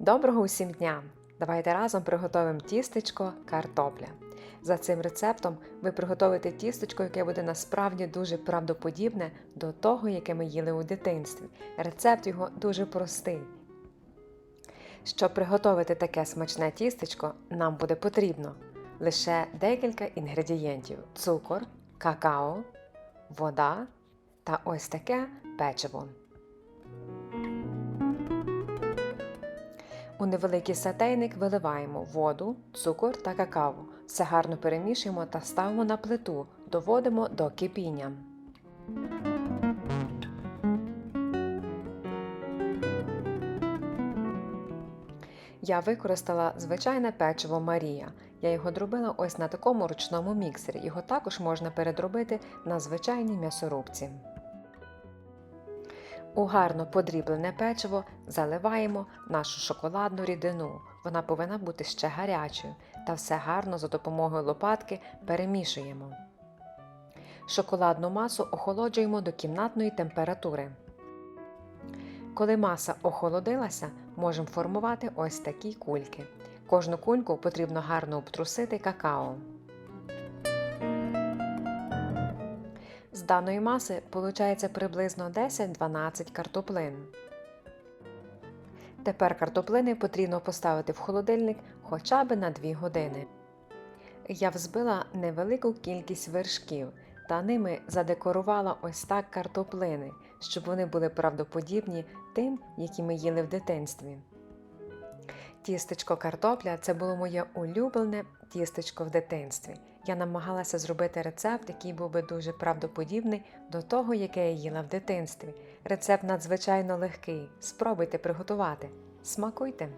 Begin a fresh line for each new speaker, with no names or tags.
Доброго усім дня! Давайте разом приготуємо тістечко картопля. За цим рецептом ви приготуєте тістечко, яке буде насправді дуже правдоподібне до того, яке ми їли у дитинстві. Рецепт його дуже простий. Щоб приготувати таке смачне тістечко, нам буде потрібно лише декілька інгредієнтів: цукор, какао, вода та ось таке печиво. У невеликий сатейник виливаємо воду, цукор та какао. Все гарно перемішуємо та ставимо на плиту, доводимо до кипіння. Я використала звичайне печиво Марія. Я його дробила ось на такому ручному міксері. Його також можна передробити на звичайній м'ясорубці. У гарно подріблене печиво заливаємо нашу шоколадну рідину. Вона повинна бути ще гарячою, та все гарно за допомогою лопатки перемішуємо. Шоколадну масу охолоджуємо до кімнатної температури. Коли маса охолодилася, можемо формувати ось такі кульки. Кожну кульку потрібно гарно обтрусити какао. З даної маси виходить приблизно 10-12 картоплин. Тепер картоплини потрібно поставити в холодильник хоча б на 2 години. Я взбила невелику кількість вершків та ними задекорувала ось так картоплини, щоб вони були правдоподібні тим, які ми їли в дитинстві. Тістечко картопля це було моє улюблене тістечко в дитинстві. Я намагалася зробити рецепт, який був би дуже правдоподібний до того, яке я їла в дитинстві. Рецепт надзвичайно легкий. Спробуйте приготувати. Смакуйте!